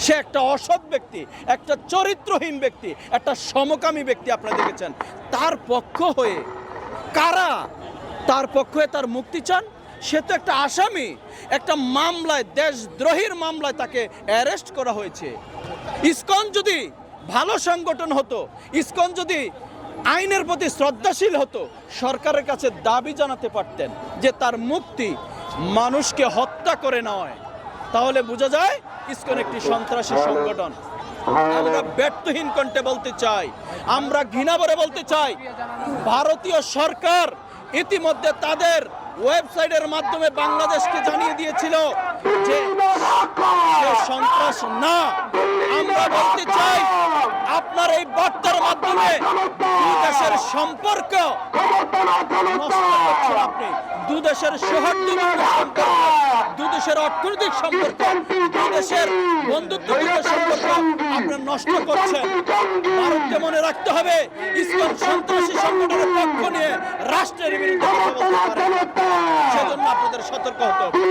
সে একটা অসৎ ব্যক্তি, একটা চরিত্রহীন ব্যক্তি, একটা সমকামী ব্যক্তি আপনারা দেখেছেন। তার পক্ষ হয়ে কারা? তার পক্ষ হয়ে তার মুক্তি চান? সে তো একটা আসামি। একটা মামলায়, দেশদ্রোহীর মামলায় তাকে অ্যারেস্ট করা হয়েছে। ইসকন যদি ভালো সংগঠন হতো, ইসকন যদি আইনের প্রতি শ্রদ্ধাশীল হতো, সরকারের কাছে দাবি জানাতে পারতেন যে তার মুক্তি মানুষকে হত্যা করে নয় তাহলে বোঝা যায় ইসকন একটি সন্ত্রাসী সংগঠন। আমরা ব্যর্থহীন কণ্ঠে বলতে চাই আমরা ঘৃণা ভরে বলতে চাই ভারতীয় সরকার ইতিমধ্যে তাদের ওয়েবসাইটের মাধ্যমে বাংলাদেশকে জানিয়ে দিয়েছিল যে সন্ত্রাস না। আমরা বলতে চাই আপনার এই বার্তার মাধ্যমে দুই দেশের সম্পর্ক আপনি। দু দেশের সৌহার্দ্যপূর্ণ সম্পর্ক দেশের অর্থনৈতিক সম্পর্ক দেশের বন্ধুত্বপূর্ণ সম্পর্ক আপনার নষ্ট করছেন। ভারতকে মনে রাখতে হবে ইসলাম সন্ত্রাসী সংগঠনের পক্ষ নিয়ে রাষ্ট্রের বিরুদ্ধে সেজন্য আপনাদের সতর্ক হতে হবে।